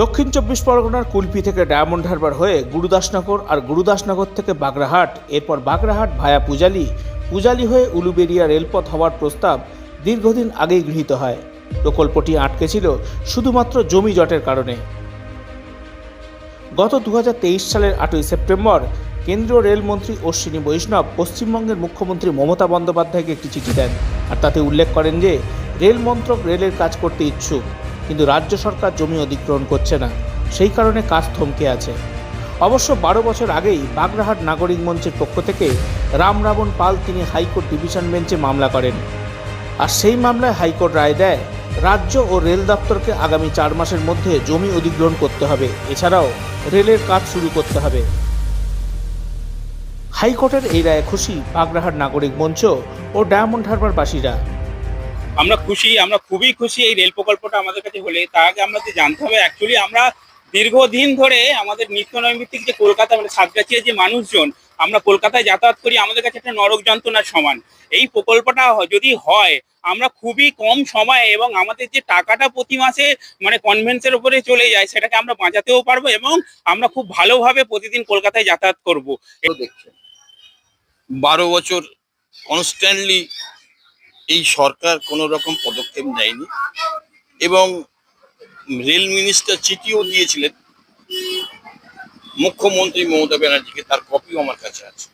দক্ষিণ চব্বিশ পরগনার কুলপি থেকে ডায়মন্ড হারবার হয়ে গুরুদাসনগর আর গুরুদাসনগর থেকে বাগরাহাট, এরপর বাগরাহাট ভায়া পূজালি পূজালি হয়ে উলুবেরিয়া রেলপথ হওয়ার প্রস্তাব দীর্ঘদিন আগেই গৃহীত হয়। প্রকল্পটি আটকে ছিল শুধুমাত্র জমি জটের কারণে। গত দুহাজার তেইশ সালের আটই সেপ্টেম্বর কেন্দ্রীয় রেলমন্ত্রী অশ্বিনী বৈষ্ণব পশ্চিমবঙ্গের মুখ্যমন্ত্রী মমতা বন্দ্যোপাধ্যায়কে একটি চিঠি দেন। আর তাতে উল্লেখ করেন যে, রেল মন্ত্রক রেলের কাজ করতে ইচ্ছুক। কিন্তু রাজ্য সরকার জমি অধিগ্রহণ করছে না। সেই কারণে কাজ থমকে আছে। অবশ্য বারো বছর আগেই বাগরাহাট নাগরিক মঞ্চের পক্ষ থেকে রাম রাবণ পাল তিনি হাইকোর্ট ডিভিশন বেঞ্চে মামলা করেন। আর সেই মামলায় হাইকোর্ট রায় দেয়, রাজ্য ও রেল দপ্তরকে আগামী চার মাসের মধ্যে জমি অধিগ্রহণ করতে হবে। এছাড়াও রেলের কাজ শুরু করতে হবে। হাইকোর্টের এই রায়ে খুশি বাগরাহাট নাগরিক মঞ্চ ও ডায়মন্ড হারবারবাসীরা। আমরা খুশি, আমরা খুবই খুশি এই রেল প্রকল্পটা আমাদের কাছে হলে। তার আগে আমরা আমাদের জানতে হবে অ্যাকচুয়ালি আমরা দীর্ঘদিন ধরে আমাদের নিত্য নৈমিত্তিক যে কলকাতা মানে সাতগাছিয়া যে মানুষজন, আমরা কলকাতায় যাতায়াত করি, আমাদের কাছে একটা নরক যন্ত্রণার সমান। এই প্রকল্পটা যদি হয়, আমরা খুবই কম সময়ে এবং আমাদের যে টাকাটা প্রতি মাসে মানে কনভেন্সের উপরে চলে যায়, সেটাকে আমরা বাঁচাতেও পারব এবং আমরা খুব ভালোভাবে প্রতিদিন কলকাতায় যাতায়াত করব। দেখছেন। বারো বছর কনস্ট্যান্টলি এই সরকার কোনো রকম পদক্ষেপ নেয়নি। এবং রেল মিনিস্টার চিঠিও দিয়েছিলেন, মুখ্যমন্ত্রী মমতা ব্যানার্জিকে, তার কপিও আমার কাছে আছে।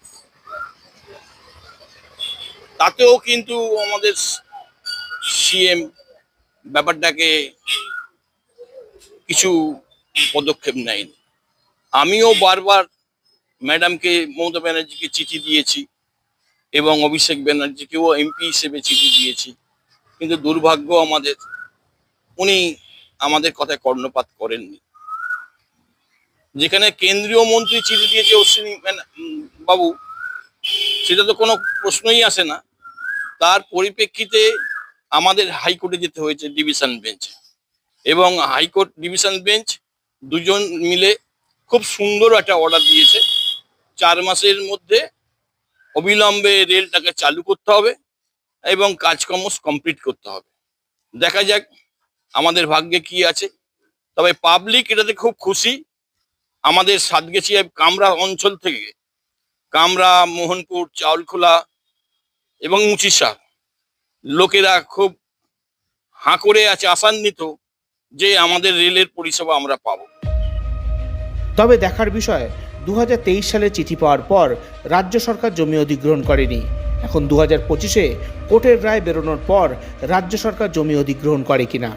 তাতেও কিন্তু আমাদের সিএম ব্যাপারটাকে কিছু পদক্ষেপ নেয়নি। আমিও বারবার ম্যাডামকে, মমতা ব্যানার্জিকে চিঠি দিয়েছি। এবং অভিষেক ব্যানার্জিকেও এমপি হিসেবে চিঠি দিয়েছি। কিন্তু দুর্ভাগ্য আমাদের, উনি আমাদের কথায় কর্ণপাত করেননি। যেখানে কেন্দ্রীয় মন্ত্রী চিঠি দিয়েছে অশ্বিনী বাবু, সেটা তো কোনো প্রশ্নই আসে না। তার পরিপ্রেক্ষিতে আমাদের হাইকোর্টে যেতে হয়েছে ডিভিশন বেঞ্চে। এবং হাইকোর্ট ডিভিশন বেঞ্চ দুজন মিলে খুব সুন্দর একটা অর্ডার দিয়েছে। চার মাসের মধ্যে অবিলম্বে রেলটাকে চালু করতে হবে এবং কাজকর্ম কমপ্লিট করতে হবে। দেখা যাক আমাদের ভাগ্যে কি আছে। তবে পাবলিক এটাতে খুব খুশি। আমাদের সাতগেছিয়া কামরা অঞ্চল থেকে কামরা, মোহনপুর, চাউলখোলা এবং উঁচিসা লোকেরা খুব হাঁ করে আছে, আশান্বিত যে আমাদের রেলের পরিষেবা আমরা পাবো। তবে দেখার বিষয় দু হাজার তেইশ সালে চিঠি পাওয়ার পর রাজ্য সরকার জমি অধিগ্রহণ করেনি। এখন দু হাজার পঁচিশে কোর্টের রায় বেরোনোর পর রাজ্য সরকার জমি অধিগ্রহণ করে কিনা।